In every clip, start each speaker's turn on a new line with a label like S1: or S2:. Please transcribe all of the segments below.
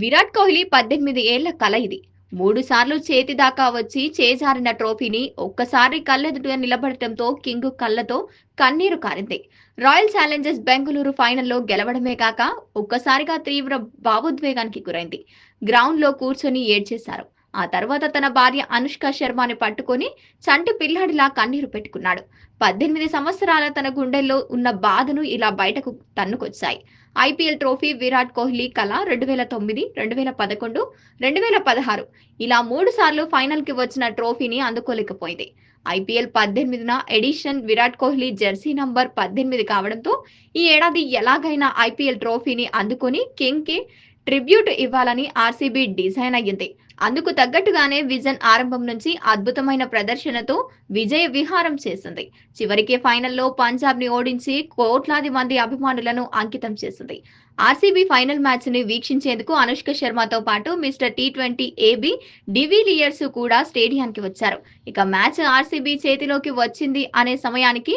S1: విరాట్ కోహ్లీ పద్దెనిమిది ఏళ్ళ కల ఇది. మూడు సార్లు చేతి దాకా వచ్చి చేజారిన ట్రోఫీని ఒక్కసారి కళ్ళెదుట నిలబడటంతో కింగ్ కళ్ళతో కన్నీరు కారింది. రాయల్ ఛాలెంజర్స్ బెంగళూరు ఫైనల్లో గెలవడమే కాక ఒక్కసారిగా తీవ్ర భావోద్వేగానికి గురైంది. గ్రౌండ్లో కూర్చొని ఏడ్చేశారు ఆ తర్వాత తన భార్య అనుష్క శర్మని పట్టుకొని చంటి పిల్లాడిలా కన్నీరు పెట్టుకున్నాడు. పద్దెనిమిది సంవత్సరాల తన గుండెల్లో ఉన్న బాధను ఇలా బయటకు తన్నుకొచ్చాయి. ఐపీఎల్ ట్రోఫీ విరాట్ కోహ్లీ కళ రెండు వేల తొమ్మిది రెండు వేల పదకొండు రెండు వేల పదహారు. ఇలా మూడు సార్లు ఫైనల్కి వచ్చిన ట్రోఫీని అందుకోలేకపోయింది. ఐపీఎల్ పద్దెనిమిదిన edition Virat Kohli jersey number పద్దెనిమిది కావడంతో ఈ ఏడాది ఎలాగైనా ఐపీఎల్ ట్రోఫీని అందుకొని కింగ్కి ట్రిబ్యూట్ ఇవ్వాలని ఆర్సీబీ డిజైన్ అయ్యింది. అందుకు తగ్గట్టుగానే విజన్ ఆరంభం నుంచి అద్భుతమైన ప్రదర్శనతో విజయ విహారం చేసింది. చివరికి ఫైనల్లో పంజాబ్ని ఓడించి కోట్లాది మంది అభిమానులను అంకితం చేసింది. ఆర్సీబీ ఫైనల్ మ్యాచ్ని వీక్షించేందుకు అనుష్క శర్మతో పాటు mister T twenty AB de Villiers కూడా స్టేడియానికి వచ్చారు. ఇక మ్యాచ్ ఆర్సీబీ చేతిలోకి వచ్చింది అనే సమయానికి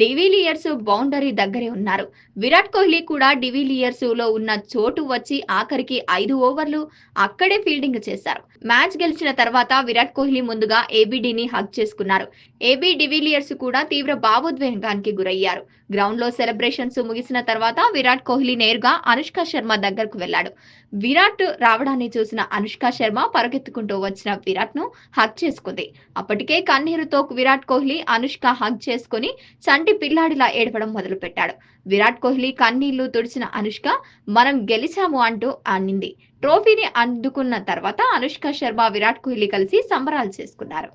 S1: డివిలియర్స్ బౌండరీ దగ్గరే ఉన్నారు. విరాట్ కోహ్లీ కూడా డివిలియర్స్లో ఉన్న చోటు వచ్చి ఆఖరికి ఐదు ఓవర్లు అక్కడే ఫీల్డింగ్ చేశారు. మ్యాచ్ గెలిచిన తర్వాత విరాట్ కోహ్లీ ముందుగా ఏబిడిని హక్ చేసుకున్నారు. ఏబి డివిలియర్స్ కూడా తీవ్ర భావోద్వేగానికి గురయ్యారు. గ్రౌండ్లో సెలబ్రేషన్స్ ముగిసిన తర్వాత విరాట్ కోహ్లీ నేరుగా అనుష్క శర్మ దగ్గరకు వెళ్ళాడు విరాట్ రావడాన్ని చూసిన అనుష్క శర్మ పరుగెత్తుకుంటూ వచ్చిన విరాట్ను హక్ చేసుకుంది. అప్పటికే కన్నీరుతో విరాట్ కోహ్లీ అనుష్క హక్ చేసుకుని చంటి పిల్లాడిలా ఏడవడం మొదలుపెట్టాడు. విరాట్ కోహ్లీ కన్నీళ్ళు తుడిచిన అనుష్క మనం గెలిచాము అంటూ అన్నింది. ట్రోఫీని అందుకున్న తర్వాత అనుష్క శర్మ విరాట్ కోహ్లీ కలిసి సంబరాలు చేసుకున్నారు.